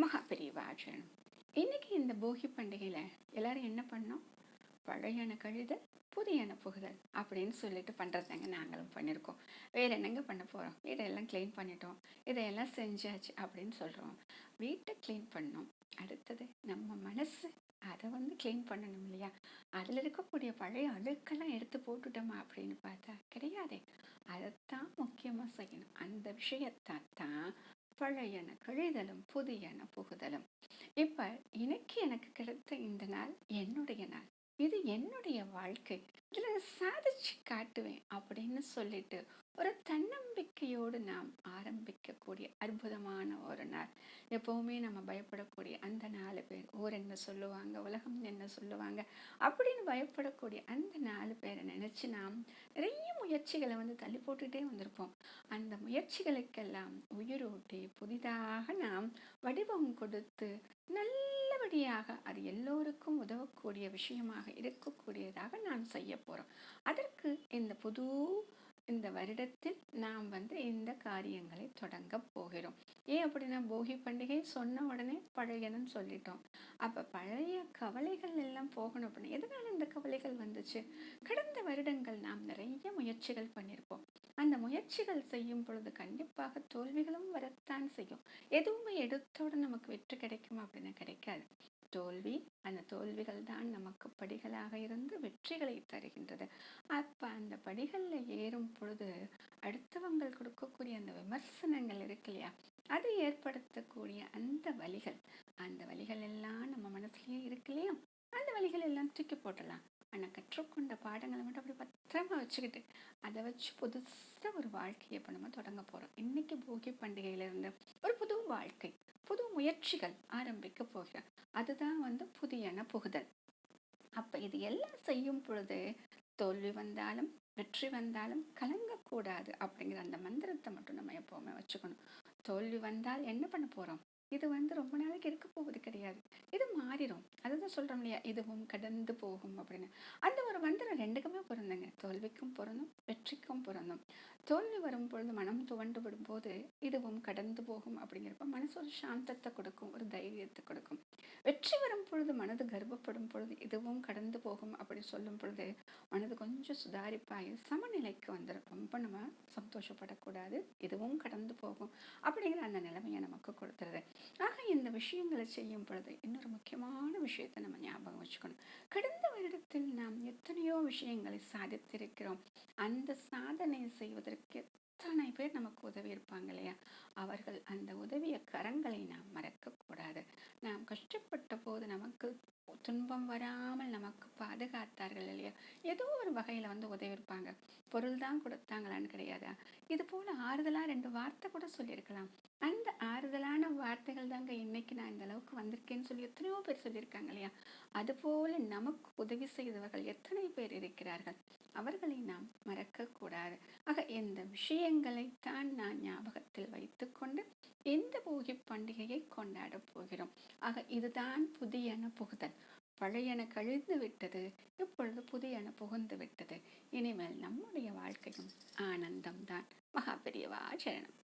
மகா இன்னைக்கு இந்த போகி பண்டிகையில் எல்லாரும் என்ன பண்ணோம்? பழையன கழிதல் புதியன புகுதல் அப்படின்னு சொல்லிட்டு பண்ணுறதாங்க நாங்களும் பண்ணியிருக்கோம் வேறு என்னங்க பண்ண போகிறோம் வீடெல்லாம் க்ளீன் பண்ணிட்டோம். இதையெல்லாம் செஞ்சாச்சு அப்படின்னு சொல்கிறோம் வீட்டை க்ளீன் பண்ணோம். அடுத்தது நம்ம மனசு அதை வந்து க்ளீன் பண்ணணும் இல்லையா? அதில் இருக்கக்கூடிய பழைய அழுக்கெல்லாம் எடுத்து போட்டுட்டோமா அப்படின்னு பார்த்தா கிடையாதே. அதைத்தான் முக்கியமாக செய்யணும். அந்த விஷயத்தான் தான் பழையன கழிதலும் புதியன புகுதலும். இப்ப இன்னைக்கு எனக்கு கிடைத்த இந்த நாள் என்னுடைய நாள். இது என்னுடைய வாழ்க்கை. இதுல சாதிச்சு காட்டுவேன் அப்படின்னு சொல்லிட்டு ஒரு தன்னம்பிக்கையோடு நாம் ஆரம்பிக்கக்கூடிய அற்புதமான ஒரு நாள். எப்பவுமே நம்ம பயப்படக்கூடிய அந்த நாலு பேர் ஊர் என்ன சொல்லுவாங்க உலகம் என்ன சொல்லுவாங்க அப்படின்னு பயப்படக்கூடிய அந்த நாலு பேரை நினச்சி நாம் நிறைய முயற்சிகளை வந்து தள்ளி போட்டுகிட்டே வந்திருப்போம். அந்த முயற்சிகளுக்கெல்லாம் உயிரூட்டி புதிதாக நாம் வடிவம் கொடுத்து நல்லபடியாக அது எல்லோருக்கும் உதவக்கூடிய விஷயமாக இருக்கக்கூடியதாக நாம் செய்ய போகிறோம் அதற்கு இந்த புது இந்த வருடத்தில் நாம் வந்து இந்த காரியங்களை தொடங்க போகிறோம். ஏன் அப்படின்னா போகி பண்டிகை சொன்ன உடனே பழையன்னு சொல்லிட்டோம். அப்போ பழைய கவலைகள் எல்லாம் போகணும் அப்படின்னா எதனால் இந்த கவலைகள் வந்துச்சு? கடந்த வருடங்கள் நாம் நிறைய முயற்சிகள் பண்ணியிருக்கோம் முயற்சிகள் செய்யும் பொழுது கண்டிப்பாக தோல்விகளும் வரத்தான் செய்யும். எதுவுமே எடுத்தோட நமக்கு வெற்றி கிடைக்குமா அப்படின்னு கிடைக்காது. தோல்வி அந்த தோல்விகள் தான் நமக்கு படிகளாக இருந்து வெற்றிகளை தருகின்றது. அப்போ அந்த படிகளில் ஏறும் பொழுது அடுத்தவங்கள் கொடுக்கக்கூடிய அந்த விமர்சனங்கள் இருக்கு இல்லையா? அது ஏற்படுத்தக்கூடிய அந்த வழிகள் அந்த வழிகள் எல்லாம் நம்ம மனசுலேயே இருக்கு இல்லையா? அந்த வழிகள் எல்லாம் தூக்கி போட்டலாம் ஆனால் கற்றுக்கொண்ட பாடங்களை மட்டும் அப்படி பத்திரமா வச்சுக்கிட்டு அதை வச்சு புதுசாக ஒரு வாழ்க்கையை இப்போ நம்ம தொடங்க போகிறோம் இன்னைக்கு போகி பண்டிகையிலேருந்து ஒரு புது வாழ்க்கை புது முயற்சிகள் ஆரம்பிக்க போகிறோம் அதுதான் வந்து புதியன புகுதல். அப்போ இது எல்லாம் செய்யும் பொழுது தோல்வி வந்தாலும் வெற்றி வந்தாலும் கலங்கக்கூடாது அப்படிங்கிற அந்த மந்திரத்தை மட்டும் நம்ம எப்போவுமே வச்சுக்கணும். தோல்வி வந்தால் என்ன பண்ண போகிறோம் இது வந்து ரொம்ப நாளைக்கு இருக்க போவது கிடையாது. இது மாறிடும் அதுதான் சொல்கிறோம் இல்லையா? இதுவும் கடந்து போகும் அப்படின்னு. அந்த ஒரு மந்திரம் ரெண்டுக்குமே பிறந்தங்க தோல்விக்கும் பிறந்தும் வெற்றிக்கும் பிறந்தும் தோல்வி வரும் பொழுது மனம் துவண்டு விடும்போது இதுவும் கடந்து போகும் அப்படிங்கிறப்ப மனசு ஒரு சாந்தத்தை கொடுக்கும் ஒரு தைரியத்தை கொடுக்கும். வெற்றி வரும் பொழுது மனது கர்ப்பப்படும் பொழுது இதுவும் கடந்து போகும் அப்படி சொல்லும் பொழுது மனது கொஞ்சம் சுதாரிப்பாகி சமநிலைக்கு வந்துடும் ரொம்ப நம்ம சந்தோஷப்படக்கூடாது. இதுவும் கடந்து போகும் அப்படிங்கிற அந்த நிலைமையை நமக்கு கொடுத்துருது. ஆக இந்த விஷயங்களை செய்யும் பொழுது இன்னொரு முக்கியமான விஷயத்தை நம்ம ஞாபகம் வச்சுக்கணும். கடந்த வருடத்தில் நாம் எத்தனையோ விஷயங்களை சாதித்திருக்கிறோம். அந்த சாதனை செய்வதற்கு எத்தனை பேர் நமக்கு உதவி இருப்பாங்க இல்லையா? அவர்கள் அந்த உதவிய கரங்களை நாம் மறக்கக்கூடாது. நாம் கஷ்டப்பட்ட போது நமக்கு துன்பம் வராமல் நமக்கு பாதுகாத்தார்கள் இல்லையா? ஏதோ ஒரு வகையில் வந்து உதவி இருப்பாங்க. பொருள் தான் கொடுத்தாங்களான்னு கிடையாதா? இது போல ஆறுதலாக ரெண்டு வார்த்தை கூட சொல்லியிருக்கலாம். அந்த ஆறுதலான வார்த்தை தாங்க இன்னைக்கு நான் இந்த அளவுக்கு வந்திருக்கேன்னு சொல்லி எத்தனையோ பேர் சொல்லியிருக்காங்க இல்லையா? அதுபோல நமக்கு உதவி செய்தவர்கள் எத்தனை பேர் இருக்கிறார்கள்? அவர்களை நாம் மறக்கக்கூடாது. ஆக இந்த விஷயங்களைத்தான் நான் ஞாபகத்தில் வைத்துக்கொண்டு இந்த போகி பண்டிகையை கொண்டாடப் போகிறோம்? ஆக இதுதான் புதியன புகுதல். பழையன கழிந்து விட்டது இப்பொழுது புதியன புகுந்து விட்டது. இனிமேல் நம்முடைய வாழ்க்கையும் ஆனந்தம்தான். மகாபெரியவா சரணம்.